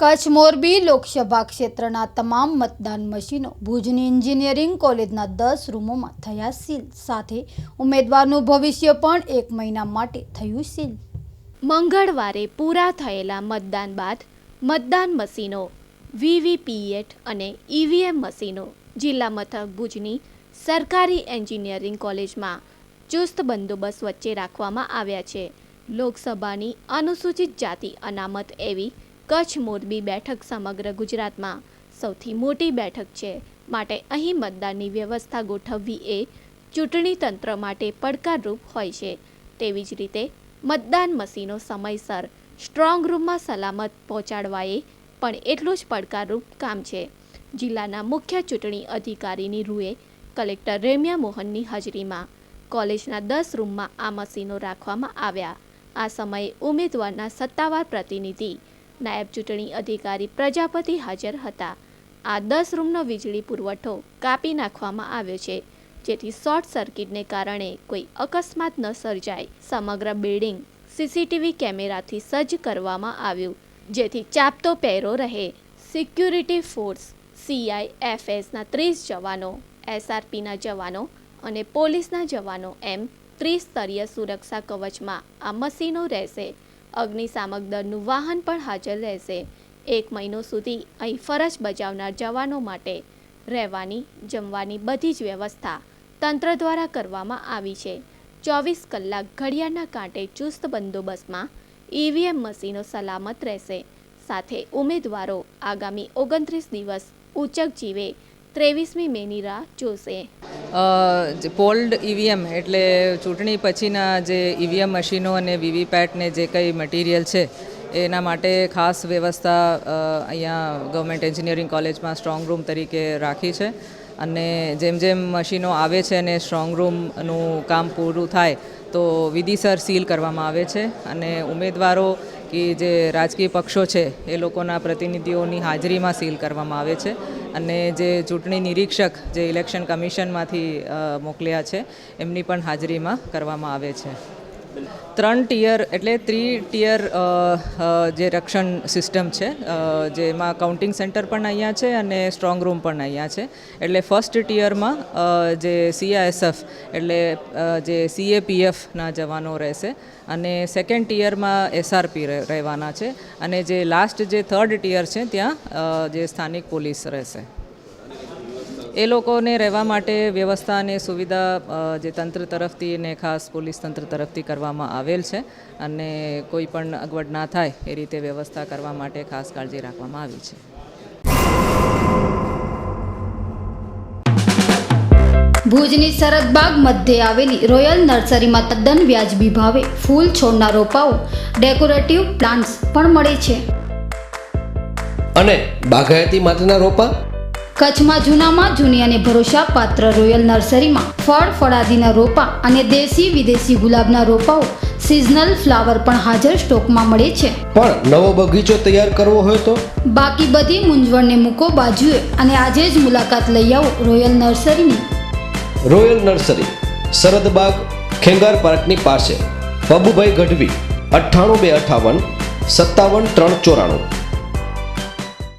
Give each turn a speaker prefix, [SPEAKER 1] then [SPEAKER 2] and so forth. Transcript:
[SPEAKER 1] કચ્છ મોરબી લોકસભા ક્ષેત્રના તમામ મતદાન મશીનો ભુજની એન્જિનિયરિંગ કોલેજના દસ રૂમોમાં થયા સીલ. સાથે ઉમેદવારનું ભવિષ્ય પણ એક મહિના માટે થયું સીલ.
[SPEAKER 2] મંગળવારે પૂરા થયેલા મતદાન બાદ મતદાન મશીનો વીવીપીએટ અને ઈવીએમ મશીનો જિલ્લા મથક ભુજની સરકારી એન્જિનિયરિંગ કોલેજમાં ચુસ્ત બંદોબસ્ત વચ્ચે રાખવામાં આવ્યા છે. લોકસભાની અનુસૂચિત જાતિ અનામત એવી કચ્છ મોરબી બેઠક સમગ્ર ગુજરાતમાં સૌથી મોટી બેઠક છે. માટે અહીં મતદાનની વ્યવસ્થા ગોઠવવી એ ચૂંટણી તંત્ર માટે પડકારરૂપ હોય છે. તેવી જ રીતે મતદાન મશીનો સમયસર સ્ટ્રોંગ રૂમમાં સલામત પહોંચાડવા એ પણ એટલું જ પડકારરૂપ કામ છે. જિલ્લાના મુખ્ય ચૂંટણી અધિકારીની રૂએ કલેક્ટર રેમ્યા મોહનની હાજરીમાં કોલેજના દસ રૂમમાં આ મશીનો રાખવામાં આવ્યા. આ સમયે ઉમેદવારના સત્તાવાર પ્રતિનિધિ નાયબ ચૂંટણી અધિકારી પ્રજાપતિ હાજર હતા. આ દસ રૂમનો વીજળી પુરવઠો કાપી નાખવામાં આવ્યો છે, જેથી શોર્ટ સર્કિટને કારણે કોઈ અકસ્માત ન સર્જાય. સમગ્ર બિલ્ડિંગ સીસીટીવી કેમેરાથી સજ્જ કરવામાં આવ્યું, જેથી ચાપતો પહેરો રહે. સિક્યુરિટી ફોર્સ સીઆઈએફએસના ત્રીસ જવાનો એસઆરપીના જવાનો અને પોલીસના જવાનો એમ ત્રિસ્તરીય સુરક્ષા કવચમાં આ મશીનો રહેશે. અગ્નિશામક દળનું વાહન પણ હાજર રહેશે. એક મહિનો સુધી અહીં ફરજ બજાવનાર જવાનો માટે રહેવાની, જમવાની બધી જ વ્યવસ્થા તંત્ર દ્વારા કરવામાં આવી છે. ચોવીસ કલાક ઘડિયાળના કાંટે ચુસ્ત બંદોબસ્તમાં ઈવીએમ મશીનો સલામત રહેશે. સાથે ઉમેદવારો આગામી ઓગણત્રીસ દિવસ ઉચક જીવે ત્રેવીસમી મેની રાહ જોશે.
[SPEAKER 3] પોલ્ડ ઈવીએમ એટલે ચૂંટણી પછીના જે ઈવીએમ મશીનો અને વીવીપેટને જે કંઈ મટીરિયલ છે, એના માટે ખાસ વ્યવસ્થા અહીંયા ગવર્મેન્ટ એન્જિનિયરિંગ કોલેજમાં સ્ટ્રોંગ રૂમ તરીકે રાખી છે. અને જેમ જેમ મશીનો આવે છે અને સ્ટ્રોંગ રૂમનું કામ પૂરું થાય, તો વિધિસર સીલ કરવામાં આવે છે. અને ઉમેદવારો કે જે રાજકીય પક્ષો છે, એ લોકોના પ્રતિનિધિઓની હાજરીમાં સીલ કરવામાં આવે છે અને જે ચૂંટણી નિરીક્ષક જે ઇલેક્શન કમિશનમાંથી મોકલ્યા છે, એમની પણ હાજરીમાં કરવામાં આવે છે. ત્રણ ટિયર એટલે ત્રી ટિયર જે રક્ષણ સિસ્ટમ છે જેમાં કાઉન્ટિંગ સેન્ટર પણ અહીંયા છે અને સ્ટ્રોંગ રૂમ પણ અહીંયા છે. એટલે ફર્સ્ટ ટિયરમાં જે સીઆઈએસએફ એટલે જે સીએપીએફના જવાનો રહેશે અને સેકન્ડ ટિયરમાં એસઆરપી રહેવાના છે અને જે લાસ્ટ જે થર્ડ ટિયર છે ત્યાં જે સ્થાનિક પોલીસ રહેશે. એ લોકોને રહેવા માટે વ્યવસ્થા અને સુવિધા જે તંત્ર તરફથી અને ખાસ પોલીસ તંત્ર તરફથી કરવામાં આવેલ છે અને કોઈ પણ અગવડ ના થાય એ રીતે વ્યવસ્થા કરવા માટે ખાસ કાળજી રાખવામાં આવી છે.
[SPEAKER 1] ભુજની સરદબાગ મધ્યે આવેલી રોયલ નર્સરીમાં તદ્દન વ્યાજબી ભાવે ફૂલ છોડના રોપાઓ ડેકોરેટિવ પ્લાન્ટ્સ પણ મળે છે.
[SPEAKER 4] અને બાગાયતી માટેના રોપા
[SPEAKER 1] કચ્છમાં જૂનામાં જૂની અને ભરોસાપાત્ર રોયલ નર્સરીમાં ફળ ફળાદીના રોપા અને દેશી વિદેશી ગુલાબના રોપાઓ સિઝનલ ફ્લાવર પણ હાજર સ્ટોકમાં મળે છે.
[SPEAKER 4] પણ નવો બગીચો તૈયાર કરવો હોય તો?
[SPEAKER 1] બાકી બધી મૂંઝવણને મૂકો બાજુએ અને આજે જ મુલાકાત લઈ આવો રોયલ નર્સરીની.
[SPEAKER 4] રોયલ નર્સરી સરદબાગ ખેંગાર પાર્કની પાસે. બબુભાઈ ગઢવી અઠ્ઠાણું બે અઠાવન સત્તાવન ત્રણ ચોરાણું.